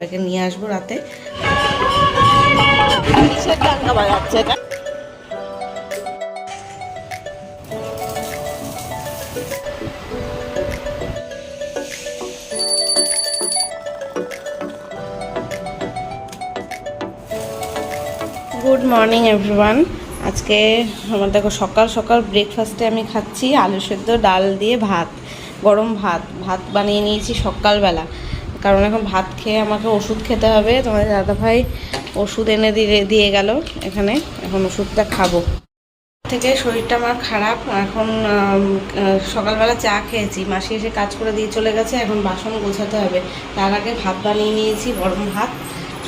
তাকে নিয়ে আসব রাতে। গুড মর্নিং এভরিওয়ান আজকে আমার দেখো সকাল সকাল ব্রেকফাস্টে আমি খাচ্ছি আলু সেদ্ধ, ডাল দিয়ে ভাত, গরম ভাত। ভাত বানিয়ে নিয়েছি সকালবেলা। কারণ এখন ভাত খেয়ে আমাকে ওষুধ খেতে হবে তোমাদের দাদাভাই ওষুধ এনে দিয়ে দিয়ে গেল এখানে, এখন ওষুধটা খাব। থেকে শরীরটা আমার খারাপ, এখন সকালবেলা চা খেয়েছি, মাসি এসে কাজ করে দিয়ে চলে গেছে, এখন বাসন গোছাতে হবে। তার আগে ভাত বানিয়ে নিয়েছি, গরম ভাত।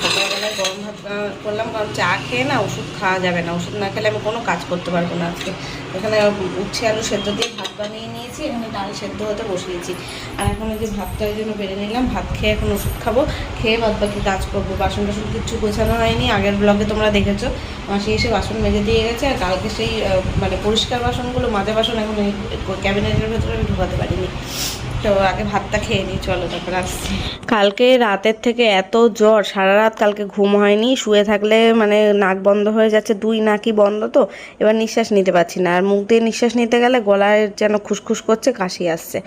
সকালবেলায় গরম ভাত করলাম কারণ চা খেয়ে না ওষুধ খাওয়া যাবে না। ওষুধ না খেলে আমি কোনো কাজ করতে পারব না আজকে। এখানে উচ্ছে, আলু সেদ্ধ দিয়ে ভাত বানিয়ে নিয়েছি, এখানে ডাল সেদ্ধ হতে বসিয়েছি। আর এখন এই যে ভাতটা ওই জন্য বেড়ে নিলাম, ভাত খেয়ে এখন ওষুধ খাব, খেয়ে বাদ বাকি কাজ করব। বাসন টাসন কিচ্ছু গোছানো হয়নি, আগের ব্লগে তোমরা দেখেছ। মাসি এসে বাসন মেজে দিয়ে গেছে, আর কালকে সেই মানে পরিষ্কার বাসনগুলো মাজা বাসন এখন ক্যাবিনেটের ভেতরে আমি ঢোকাতে পারিনি। তো আগে ভাতটা খেয়ে নিই চলো তারপর আসছি। কালকে রাতের থেকে এত জ্বর, সারা রাত কালকে ঘুম হয়নি, শুয়ে থাকলে মানে নাক বন্ধ হয়ে যাচ্ছে, দুই নাকই বন্ধ তো, এবার নিঃশ্বাস নিতে পারছি না। আর মুখ দিয়ে নিঃশ্বাস নিতে গেলে গলায় যেন খুসখুস করছে, কাশি আসছে।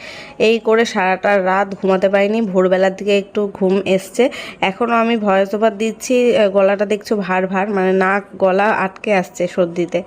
এই করে সারাটা রাত ঘুমাতে পারিনি, ভোরবেলার দিকে একটু ঘুম এসছে। এখনও আমি ভয়েস ওভার দিচ্ছি গলাটা দেখছ ভার ভার মানে নাক, গলা আটকে আসছে সর্দিতে।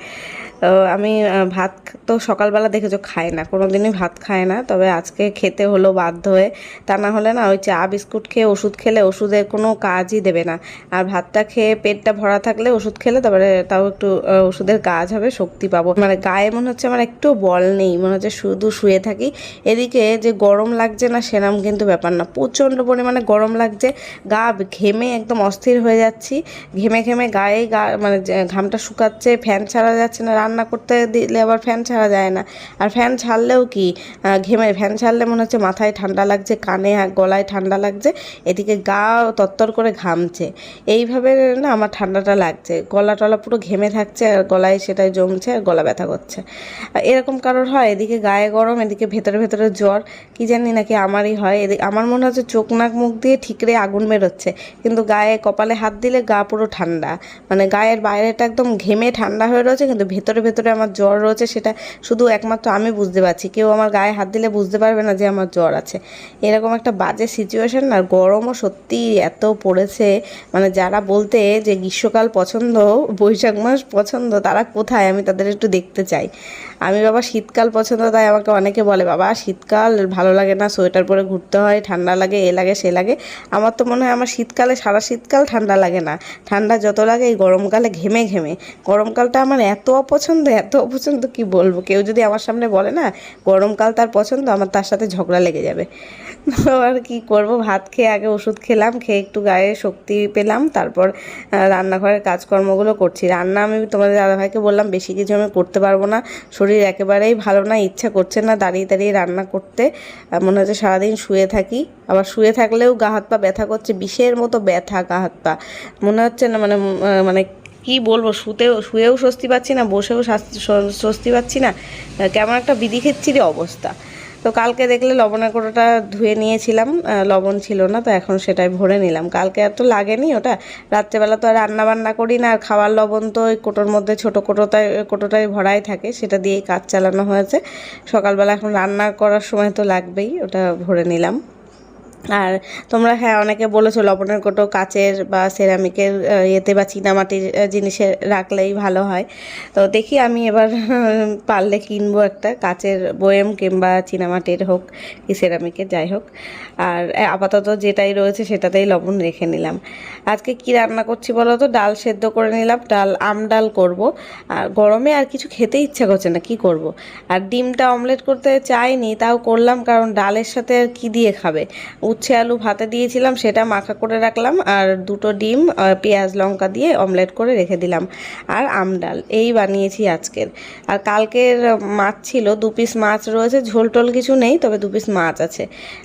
আমি ভাত তো সকালবেলা দেখেছ খায় না কোনো দিনই ভাত খায় না, তবে আজকে খেতে হলো বাধ্য হয়ে, তা না হলে না ওই চা বিস্কুট খেয়ে ওষুধ খেলে ওষুধের কোনো কাজই দেবে না। আর ভাতটা খেয়ে পেটটা ভরা থাকলে ওষুধ খেলে তারপরে তাও একটু ওষুধের কাজ হবে, শক্তি পাবো। মানে গায়ে মনে হচ্ছে আমার একটু বল নেই, মনে হচ্ছে শুধু শুয়ে থাকি। এদিকে যে গরম লাগছে না সেরম কিন্তু ব্যাপার না, প্রচণ্ড পরিমাণে গরম লাগছে, গা ঘেমে একদম অস্থির হয়ে যাচ্ছি। ঘেমে ঘেমে গায়ে গা মানে ঘামটা শুকাচ্ছে, ফ্যান ছাড়া যাচ্ছে না, রান্না করতে দিলে আবার ফ্যান ছাড়া যায় না। আর ফ্যান ছাড়লেও কি ঘেমে ফ্যান ছাড়লে মনে হচ্ছে মাথায় ঠান্ডা লাগছে, কানে গলায় ঠান্ডা লাগছে, এদিকে গা তত্তর করে ঘামছে। এইভাবে না আমার ঠান্ডাটা লাগছে। গলা টলা পুরো ঘেমে থাকছে আর গলায় সেটাই জমছে আর গলা ব্যথা করছে। আর এরকম কারোর হয়? এদিকে গায়ে গরম, এদিকে ভেতরে ভেতরে জ্বর। কি জানি নাকি আমারই হয়। এদিকে আমার মনে হচ্ছে চোখ, নাক, মুখ দিয়ে ঠিকরে আগুন বেরোচ্ছে। কিন্তু গায়ে কপালে হাত দিলে গা পুরো ঠান্ডা। মানে গায়ের বাইরেটা একদম ঘেমে ঠান্ডা হয়ে রয়েছে, কিন্তু ভেতরে ভেতরে আমার জ্বর রয়েছে সেটা শুধু একমাত্র আমি বুঝতে পারছি। কেউ আমার গায়ে হাত দিলে বুঝতে পারবে না যে আমার জ্বর আছে। এরকম একটা বাজে সিচুয়েশন আর গরমও সত্যি এত পড়েছে। মানে যারা বলতে যে গ্রীষ্মকাল পছন্দ, বৈশাখ মাস পছন্দ, তারা কোথায়? আমি তাদের একটু দেখতে চাই। আমি বাবা শীতকাল পছন্দ, তাই আমাকে অনেকে বলে, বাবা, শীতকাল ভালো লাগে না, সোয়েটার পরে ঘুরতে হয়, ঠান্ডা লাগে, এ লাগে, সে লাগে। আমার তো মনে হয় আমার শীতকালে, সারা শীতকাল ঠান্ডা লাগে না। ঠান্ডা যত লাগে, এই গরমকালে ঘেমে ঘেমে। গরমকালটা আমার এত অপছন্দ এত অপছন্দ, কি বলব? কেউ যদি আমার সামনে বলে না, গরমকাল তার পছন্দ, আমার তার সাথে ঝগড়া লেগে যাবে। আর কি করব? ভাত খেয়ে আগে ওষুধ খেলাম, খেয়ে একটু গায়ে শক্তি পেলাম, তারপর রান্নাঘরের কাজকর্মগুলো করছি। রান্না আমি তোমাদের দাদাভাইকে বললাম, বেশি কিছু আমি করতে পারব না। শরীর একেবারেই ভালো না, ইচ্ছা করছে না দাঁড়িয়ে দাঁড়িয়ে রান্না করতে। মনে হচ্ছে সারাদিন শুয়ে থাকি। আবার শুয়ে থাকলেও গা হাত পা ব্যথা করছে, বিষের মতো ব্যথা গা হাত পা। মনে হচ্ছে না মানে মানে কি বলব, শুতেও, শুয়েও স্বস্তি পাচ্ছি না, বসেও স্বস্তি পাচ্ছি না। কেমন একটা বিধি খেচ্ছিরি অবস্থা। তো কালকে দেখলে লবণের কোটোটা ধুয়ে নিয়েছিলাম লবণ ছিল না, তো এখন সেটাই ভরে নিলাম। কালকে আর তো লাগেনি ওটা। রাত্রেবেলা তো আর রান্না বান্না করি না, আর খাওয়ার লবণ তো ওই কোটোর মধ্যে ছোটো কোটোটায় কোটোটাই ভরাই থাকে, সেটা দিয়েই কাজ চালানো হয়েছে। সকালবেলা এখন রান্না করার সময় তো লাগবেই, ওটা ভরে নিলাম। আর তোমরা হ্যাঁ অনেকে বলেছ লবণের কোটো কাচের বা সেরামিকের ইয়েতে বা চীনামাটির জিনিসে রাখলেই ভালো হয়। তো দেখি আমি এবার পারলে কিনবো একটা কাচের বয়েম কিংবা চীনামাটির হোক কি সেরামিকের যাই হোক। আর আপাতত যেটাই রয়েছে সেটাতেই লবণ রেখে নিলাম। আজকে কি রান্না করছি বলো তো? ডাল সেদ্ধ করে নিলাম, ডাল, আম ডাল করব। আর গরমে আর কিছু খেতে ইচ্ছা করছে না, কি করব? আর ডিমটা অমলেট করতে চাইনি, তাও করলাম, কারণ ডালের সাথে আর কী দিয়ে খাবে? উচ্ছে আলু ভাতে দিয়েছিলাম, সেটা মাখা করে রাখলাম আর দুটো ডিম পেঁয়াজ লঙ্কা দিয়ে অমলেট করে রেখে দিলাম। আর আম ডাল, এই বানিয়েছি আজকের। আর কালকের মাছ ছিল, দু পিস মাছ রয়েছে, ঝোল টোল কিছু নেই, তবে দু পিস মাছ আছে।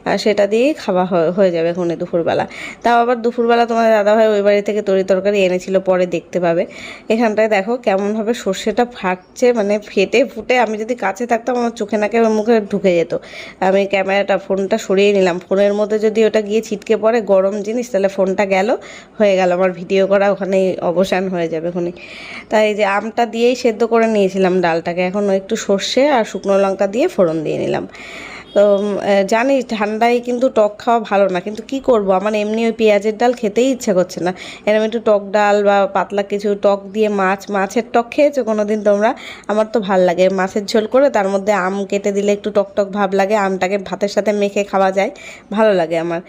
আর সেটা দিয়ে দিয়েই খাওয়া হয়ে যাবে এখন দুপুরবেলা। তাও আবার দুপুরবেলা তোমাদের দাদাভাই ওই বাড়ি থেকে তরি তরকারি এনেছিল, পরে দেখতে পাবে। এখানটায় দেখো কেমনভাবে সর্ষেটা ফাটছে মানে ফেটে ফুটে, আমি যদি কাছে থাকতাম আমার চোখে নাকে মুখে ঢুকে যেত। আমি ক্যামেরাটা, ফোনটা সরিয়ে নিলাম, ফোনের মধ্যে যদি ওটা গিয়ে ছিটকে পড়ে গরম জিনিস, তাহলে ফোনটা গেল, হয়ে গেল। আমার ভিডিও করা ওখানেই অবসান হয়ে যাবে ওখানে তাই এই যে আমটা দিয়েই সেদ্ধ করে নিয়েছিলাম ডালটাকে। এখন একটু সর্ষে আর শুকনো লঙ্কা দিয়ে ফোড়ন দিয়ে নিলাম। তো জানি ঠান্ডায় কিন্তু টক খাওয়া ভালো না। কিন্তু কি করব? আমার এমনি ওই পেঁয়াজের ডাল খেতেই ইচ্ছা করছে না। এরকম একটু টক ডাল বা পাতলা কিছু টক দিয়ে মাছ, মাছের টক খেয়েছো? কোনো দিন তোমরা? আমার তো ভালো লাগে। মাছের ঝোল করে তার মধ্যে আম কেটে দিলে একটু টক টক ভাব লাগে। আমটাকে ভাতের সাথে মেখে খাওয়া যায়। ভালো লাগে আমার।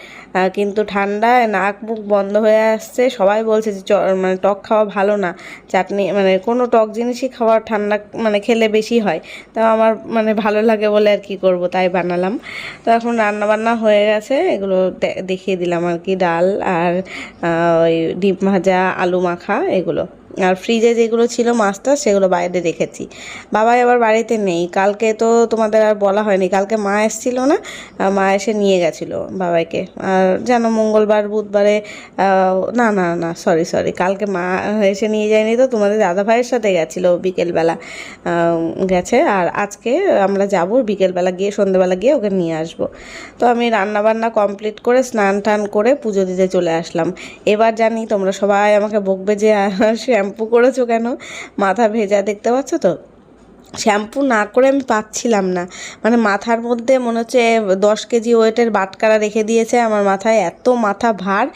কিন্তু ঠান্ডায় নাক মুখ বন্ধ হয়ে আসছে। সবাই বলছে যে মানে টক খাওয়া ভালো না। চাটনি মানে কোনো টক জিনিসই খাওয়া ঠান্ডা মানে খেলে বেশি হয়। তো আমার মানে ভালো লাগে বলে আর কি করব? তাই বানালাম। তো এখন রান্না বান্না হয়ে গেছে। এগুলো দেখিয়ে দিলাম আর কি, ডাল আর ওই ডিম ভাজা, আলু মাখা, এগুলো। আর ফ্রিজে যেগুলো ছিল মাছটা, সেগুলো বাইরে রেখেছি। বাবাই আবার বাড়িতে নেই। কালকে তো তোমাদের আর বলা হয়নি। কালকে মা এসেছিল না মা এসে নিয়ে গেছিল বাবাইকে। আর জানো, মঙ্গলবার, বুধবারে না না না সরি সরি কালকে মা এসে নিয়ে যায়নি তো, তোমাদের দাদা ভাইয়ের সাথে গেছিল বিকেলবেলা গেছে। আর আজকে আমরা যাব বিকেলবেলা গিয়ে, সন্ধেবেলা গিয়ে ওকে নিয়ে আসব। তো আমি রান্না বান্না কমপ্লিট করে স্নান টান করে পুজো দিতে চলে আসলাম। এবার জানি তোমরা সবাই আমাকে বকবে যে শ্যাম্পু করেছ কেন? মাথা ভেজা দেখতে পাচ্ছ তো? শ্যাম্পু না করে আমি পাচ্ছিলাম না। মানে মাথার মধ্যে মনে হচ্ছে দশ কেজি ওয়েটের বাটকারা রেখে দিয়েছে। আমার মাথায় এত মাথা ভার,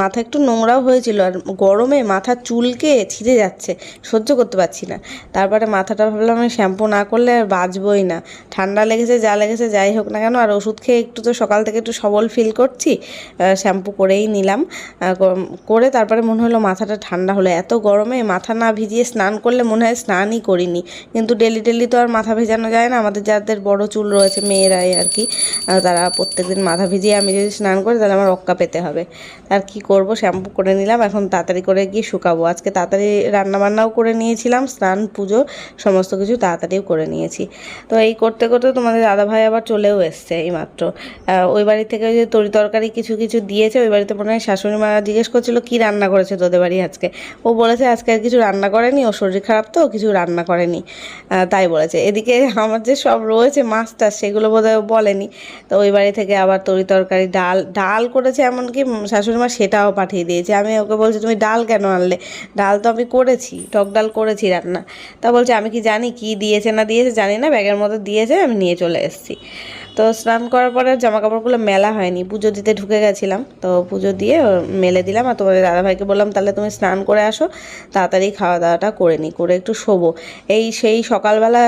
মাথা একটু নোংরাও হয়েছিল আর গরমে মাথা চুলকে ছিঁড়ে যাচ্ছে, সহ্য করতে পারছি না। তারপরে মাথাটা ভাবলাম আমি শ্যাম্পু না করলে আর বাঁচবই না। ঠান্ডা লেগেছে, যা লেগেছে, যাই হোক না কেন, আর ওষুধ খেয়ে একটু তো সকাল থেকে একটু সবল ফিল করছি শ্যাম্পু করেই নিলাম। করে তারপরে মনে হলো মাথাটা ঠান্ডা হলো। এত গরমে মাথা না ভিজিয়ে স্নান করলে মনে হয় স্নানই করিনি। কিন্তু ডেলি ডেলি তো আর মাথা ভেজানো যায় না। আমাদের যাদের বড় চুল রয়েছে, মেয়েরাই আর কি তারা প্রত্যেকদিন মাথা ভিজিয়ে আমি যদি স্নান করি, তাহলে আমার রক্কা পেতে হবে। আর কি করব? শ্যাম্পু করে নিলাম, এখন তাড়াতাড়ি করে গিয়ে শুকাবো। আজকে তাড়াতাড়ি রান্না বান্নাও করে নিয়েছিলাম, স্নান, পুজো, সমস্ত কিছু তাড়াতাড়িও করে নিয়েছি। তো এই করতে করতে তোমাদের দাদাভাই আবার চলেও এসছে এইমাত্র। ওই বাড়ি থেকে যে তরি তরকারি কিছু কিছু দিয়েছে, ওই বাড়িতে মনে হয় শাশুড়ি মা জিজ্ঞেস করছিল, কি রান্না করেছে তোদের বাড়ি আজকে? ও বলেছে, আজকে আর কিছু রান্না করেনি ও শরীর খারাপ তো, কিছু রান্না করেনি। তাই বলেছে। এদিকে আমার যে সব রয়েছে মাছটা, সেগুলো বোধহয় বলেনি। তো ওই বাড়ি থেকে আবার তরি তরকারি, ডাল ডাল করেছে এমনকি শাশুড়িমা সেটাও পাঠিয়ে দিয়েছে। আমি ওকে বলছি, তুমি ডাল কেন আনলে? ডাল তো আমি করেছি, টক ডাল করেছি রান্না। তা বলছে, আমি কি জানি কি দিয়েছে না দিয়েছে? জানি না, ব্যাগের মতো দিয়েছে, আমি নিয়ে চলে এসেছি। তো স্নান করার পরে জামা কাপড়গুলো মেলা হয়নি। পুজো দিতে ঢুকে গেছিলাম, তো পুজো দিয়ে মেলে দিলাম। আর তোমাদের দাদাভাইকে বললাম, তাহলে তুমি স্নান করে আসো, তাড়াতাড়ি খাওয়া দাওয়াটা করে নিই করে একটু শোবো। এই সেই সকালবেলা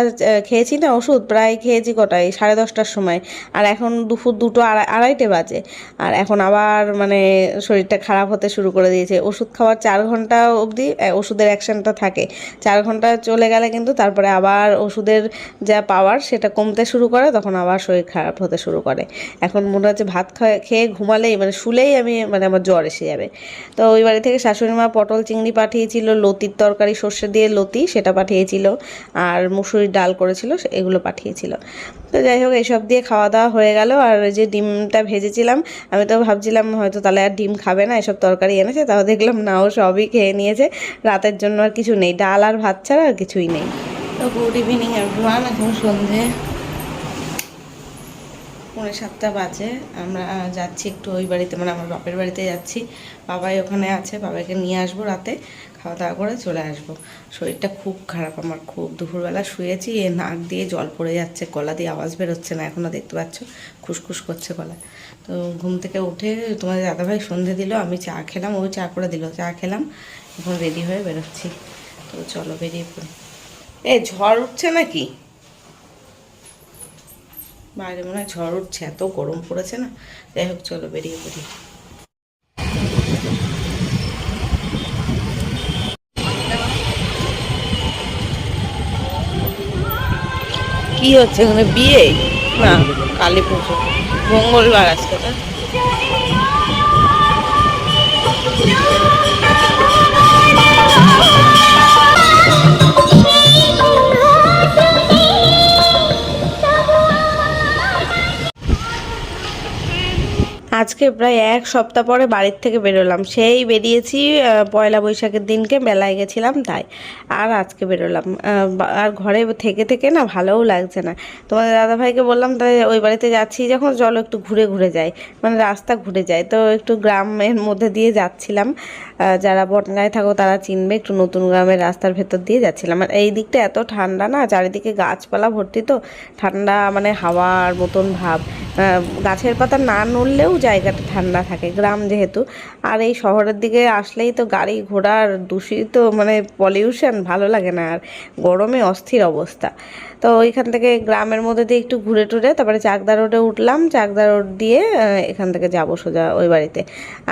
খেয়েছি না ওষুধ, প্রায় খেয়েছি কটায় সাড়ে দশটার সময়। আর এখন দুপুর দুটো আড়াই আড়াইটে বাজে। আর এখন আবার মানে শরীরটা খারাপ হতে শুরু করে দিয়েছে। ওষুধ খাওয়ার চার ঘণ্টা অবধি ওষুধের অ্যাকশনটা থাকে। চার ঘণ্টা চলে গেলে কিন্তু তারপরে আবার ওষুধের যা পাওয়ার, সেটা কমতে শুরু করে, তখন আবার শরীর খারাপ হতে শুরু করে। এখন মনে হচ্ছে ভাত খায়- খেয়ে ঘুমালেই মানে শুলেই আমি মানে আমার জ্বর এসে যাবে। তো ওই বাড়ি থেকে শাশুড়ি মা পটল চিংড়ি পাঠিয়েছিল, লতির তরকারি, সর্ষে দিয়ে লতি, সেটা পাঠিয়েছিল, আর মুসুরির ডাল করেছিল এগুলো পাঠিয়েছিল। তো যাই হোক, এইসব দিয়ে খাওয়া দাওয়া হয়ে গেল, আর যে ডিমটা ভেজেছিলাম, আমি তো ভাবছিলাম হয়তো তাহলে আর ডিম খাবে না, এসব তরকারি এনেছে, তাও দেখলাম না, ও সবই খেয়ে নিয়েছে, রাতের জন্য আর কিছু নেই, ডাল আর ভাত ছাড়া আর কিছুই নেই। তো গুড ইভিনিং এভরিওয়ান এখন সন্ধে। পৌনে সাতটা বাজে। আমরা যাচ্ছি একটু ওই বাড়িতে মানে আমার বাপের বাড়িতে যাচ্ছি। বাবাই ওখানে আছে বাবাকে নিয়ে আসব রাতে। খাওয়া দাওয়া করে চলে আসব। শরীরটা খুব খারাপ আমার, খুব দুপুরবেলা শুয়েছি, এ নাক দিয়ে জল পড়ে যাচ্ছে, গলা দিয়ে আওয়াজ বেরোচ্ছে না এখনও দেখতে পাচ্ছ, খুসখুস করছে গলা। তো ঘুম থেকে উঠে তোমাদের দাদাভাই সন্ধে দিল, আমি চা খেলাম, ও চা করে দিল, চা খেলাম, এখন রেডি হয়ে বেরোচ্ছি। তো চলো বেরিয়ে পড়ি। এ, ঝড় উঠছে নাকি? বাইরে মনে হয় ঝড় উঠছে, এত গরম পড়েছে না? যাই হোক, চলো বেরিয়ে পড়ি। কি হচ্ছে এখানে বিয়ে? না, কালী পুজো। মঙ্গলবার আজকে আজকে প্রায় এক সপ্তাহ পরে বাড়ির থেকে বেরোলাম। সেই বেরিয়েছি পয়লা বৈশাখের দিনকে মেলায় গেছিলাম, তাই আর আজকে বেরোলাম। আর ঘরে থেকে থেকে না ভালোও লাগছে না। তোমাদের দাদাভাইকে বললাম, তাই ওই বাড়িতে যাচ্ছি, যখন চলো একটু ঘুরে ঘুরে যাই। মানে রাস্তা ঘুরে যাই। তো একটু গ্রামের মধ্যে দিয়ে যাচ্ছিলাম। যারা বটগায় থাকো তারা চিনবে, একটু নতুন গ্রামের রাস্তার ভেতর দিয়ে যাচ্ছিলাম। আর এই দিকটা এত ঠান্ডা না, চারিদিকে গাছপালা ভর্তি তো, ঠান্ডা মানে হাওয়ার মতন ভাব। গাছের পাতা না নড়লেও জায়গাটা ঠান্ডা থাকে গ্রাম যেহেতু। আর এই শহরের দিকে আসলেই তো গাড়ি ঘোড়ার দূষিত মানে পলিউশন ভালো লাগে না আর গরমে অস্থির অবস্থা। তো ওইখান থেকে গ্রামের মধ্যে দিয়ে একটু ঘুরে টুরে তারপরে চাকদা রোডে উঠলাম, চাকদা রোড দিয়ে এখান থেকে যাব সোজা ওই বাড়িতে।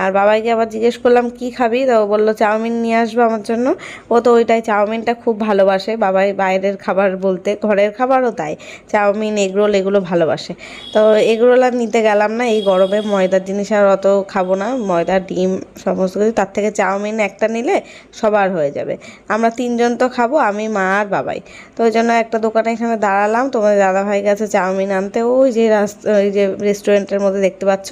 আর বাবাইকে আবার জিজ্ঞেস করলাম, কি খাবি? তো বলল, চাউমিন নিয়ে আসবে আমার জন্য। ও তো ওইটাই চাউমিনটা খুব ভালোবাসে। বাবাই বাইরের খাবার বলতে, ঘরের খাবারও তাই, চাউমিন, এগরোল এগুলো ভালোবাসে। তো এগরোল আর নিতে গেলাম না, এই গরমে ময়দার জিনিস আর অত খাব না, ময়দা, ডিম সমস্ত কিছু, তার থেকে চাউমিন একটা নিলে সবার হয়ে যাবে। আমরা তিনজন তো খাব, আমি, মা আর বাবাই। তো ওই জন্য একটা দোকানে এখানে দাঁড়ালাম, তোমাদের দাদাভাই গেছে চাউমিন আনতে। ওই যে রাস্তা, ওই যে রেস্টুরেন্টের মধ্যে দেখতে পাচ্ছ,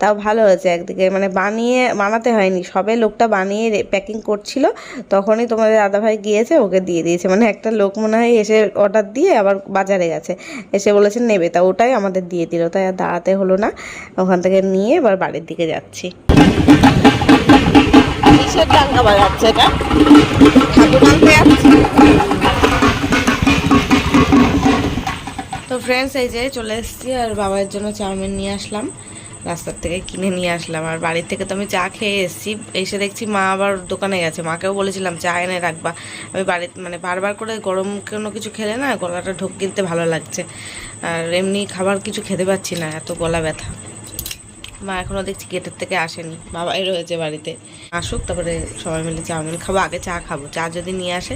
তাও ভালো হয়েছে একদিকে। মানে বানিয়ে, বানাতে হয়নি, সবে লোকটা বানিয়ে প্যাকিং করছিল, তখনই তোমাদের দাদাভাই গিয়েছে, ওকে দিয়ে দিয়েছে। মানে একটা লোক মনে হয় এসে অর্ডার দিয়ে আবার বাজারে গেছে। এসে বলেছে, নেবে। তা ওটাই আমাদের দিয়ে দিল। তাই আর দাঁড়াতে হলো না। ওখান থেকে নিয়ে এবার বাড়ির দিকে যাচ্ছি। কিসের ডাঙ্গা বাজাচ্ছে এটা? ঠাকুর আনতে যাচ্ছি। তো ফ্রেন্ডস এই যে চলে এসেছি আর বাবার জন্য চাউমিন নিয়ে আসলাম। রাস্তার থেকে কিনে নিয়ে আসলাম। আর বাড়ির থেকে তো আমি চা খেয়ে এসেছি। এসে দেখছি মা আবার দোকানে গেছে। মাকেও বলেছিলাম চা এনে রাখবা। আমি বাড়িতে মানে বারবার করে গরম কোনো কিছু খেলে না গলাটা ঢোক কিনতে ভালো লাগছে। আর এমনি খাবার কিছু খেতে পাচ্ছি না এত গলা ব্যথা। মা এখনও দেখছি গেটের থেকে আসেনি। বাবাই রয়েছে বাড়িতে। আসুক তারপরে সবাই মিলে চাউমিন খাব। আগে চা খাব। চা যদি নিয়ে আসে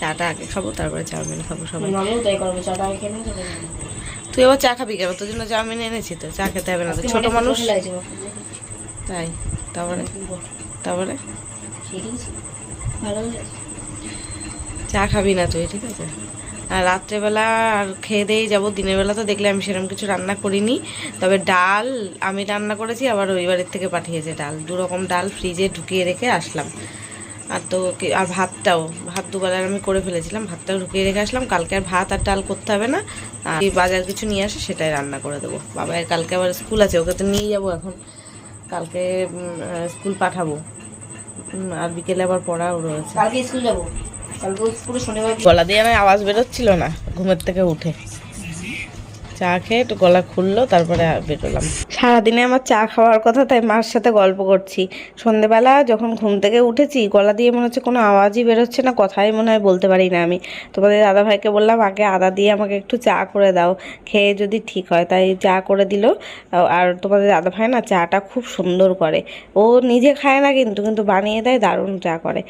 চাটা আগে খাব তারপরে চাউমিন খাব সবাই। তাই আবার চা খাবি কেন? তোর জন্য চাউমিন এনেছি তো। চা খেতে হবে না ছোট মানুষ। তাই। তারপরে? তারপরে? চা খাবি না তুই ঠিক আছে? আর রাত্রেবেলা আর খেয়ে দিয়েই যাব। দিনের বেলা তো দেখলে আমি সেরকম কিছু রান্না করিনি। তবে ডাল আমি রান্না করেছি, আবার বাড়ির থেকে পাঠিয়েছে ডাল। দু রকম ডাল ফ্রিজে ঢুকিয়ে রেখে আসলাম। আর তো আর ভাতটাও। ভাত দুবেলার আমি করে ফেলেছিলাম, ভাতটাও ঢুকিয়ে রেখে আসলাম। কালকে আর ভাত আর ডাল করতে হবে না। আর বাজার কিছু নিয়ে আসে সেটাই রান্না করে দেবো। বাবার কালকে আবার স্কুল আছে, ওকে তো নিয়ে যাব এখন। কালকে স্কুল পাঠাবো। আর বিকেলে আবার পড়াও রয়েছে। কালকে স্কুল যাব? গলা দিয়ে আমার আওয়াজ বেরোচ্ছিল না, ঘুমের থেকে উঠে। চা খেয়ে একটু গলা খুললো, তারপরে বেরোলাম। সারাদিনে আমার চা খাওয়ার কথা, তাই মার সাথে গল্প করছি। সন্ধেবেলা যখন ঘুম থেকে উঠেছি, গলা দিয়ে মনে হচ্ছে কোনো আওয়াজই বেরোচ্ছে না, কথাই মনে হয় বলতে পারি না আমি। তোমাদের দাদা ভাইকে বললাম, আগে আদা দিয়ে আমাকে একটু চা করে দাও, খেয়ে যদি ঠিক হয়। তাই চা করে দিল। আর তোমাদের দাদা ভাই না, চাটা খুব সুন্দর করে। ও নিজে খায় না কিন্তু কিন্তু বানিয়ে দেয়, দারুণ চা করে।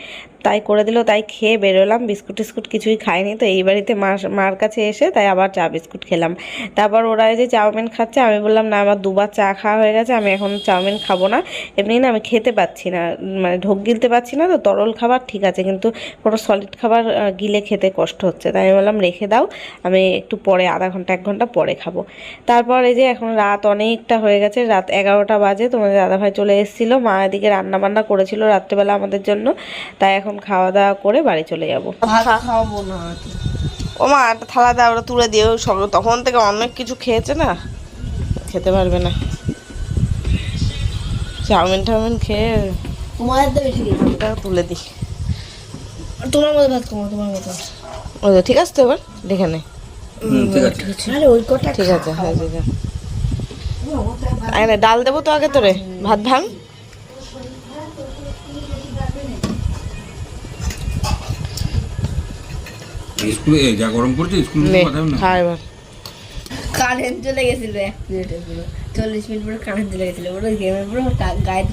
তাই করে দিল, তাই খেয়ে বেরোলাম, বিস্কুট টিস্কুট কিছুই খাইনি। তো এই বাড়িতে মার মার কাছে এসে তাই আবার চা, বিস্কুট খেলাম। তারপর ওরা এই যে চাউমিন খাচ্ছে, আমি বললাম, না, আমার দুবার চা খাওয়া হয়ে গেছে, আমি এখন চাউমিন খাব না। এমনি না, আমি খেতে পাচ্ছি না মানে ঢোক গিলতে পারছি না, তো তরল খাবার ঠিক আছে, কিন্তু কোনো সলিড খাবার গিলে খেতে কষ্ট হচ্ছে। তাই আমি বললাম, রেখে দাও, আমি একটু পরে, আধা ঘণ্টা, এক ঘণ্টা পরে খাব। তারপর এই যে এখন রাত অনেকটা হয়ে গেছে, রাত এগারোটা বাজে, তোমাদের দাদাভাই চলে এসেছিল, মা এদিকে রান্না বান্না করেছিল রাত্রেবেলা আমাদের জন্য। তাই এখন খাওয়া দাওয়া করে বাড়ি চলে যাব। খাওয়াবো না ও মা একটা থালা দাও ওটা তুলে দিয়ে সব তখন থেকে অনেক কিছু খেয়েছে না? খেতে পারবে না। চাউমিন টাউমিন খেয়ে তোমার তুলে দিই। তোমার মতো ভাত খাব তোমার মতো। ও ঠিক আছে তো এবার দেখে নে। ঠিক আছে। হ্যাঁ ঠিক আছে। ডাল দেবো তো আগে তোরে। ভাত ভাঙ। স্কুলে যা গরম পড়ছে স্কুলে কথা না। হ্যাঁ এবার। কারেন্ট চলে গেছিল এক মিনিটের পুরো চল্লিশ মিনিট পরে কারেন্ট চলে গেছিল। পুরো গেমের পুরো গায়ে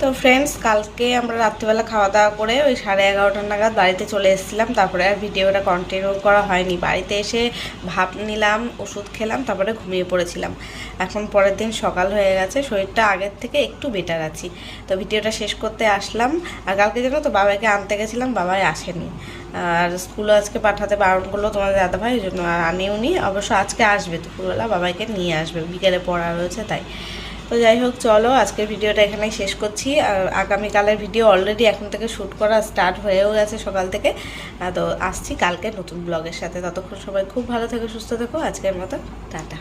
তো ফ্রেন্ডস কালকে আমরা রাত্রিবেলা খাওয়া দাওয়া করে ওই সাড়ে এগারোটা নাগাদ বাড়িতে চলে এসেছিলাম। তারপরে আর ভিডিওটা কন্টিনিউ করা হয়নি। বাড়িতে এসে ভাত নিলাম, ওষুধ খেলাম, তারপরে ঘুমিয়ে পড়েছিলাম। এখন পরের দিন সকাল হয়ে গেছে, শরীরটা আগের থেকে একটু বেটার আছি। তো ভিডিওটা শেষ করতে আসলাম। আর কালকে যেন তো বাবাকে আনতে গেছিলাম, বাবাই আসেনি। আর স্কুলে আজকে পাঠাতে বারণ করল তোমাদের দাদাভাই, এই জন্য আর আনিও নি অবশ্য আজকে আসবে দুপুরবেলা, বাবাইকে নিয়ে আসবে। বিকেলে পড়া রয়েছে, তাই। তো যাই হোক, চলো আজকের ভিডিওটা এখানেই শেষ করছি। আর আগামীকালের ভিডিও অলরেডি এখন থেকে শ্যুট করা স্টার্ট হয়েও গেছে সকাল থেকে। তো আসছি কালকে নতুন ব্লগের সাথে। ততক্ষণ সবাই খুব ভালো থেকো, সুস্থ থেকো। আজকের মতো, টাটা।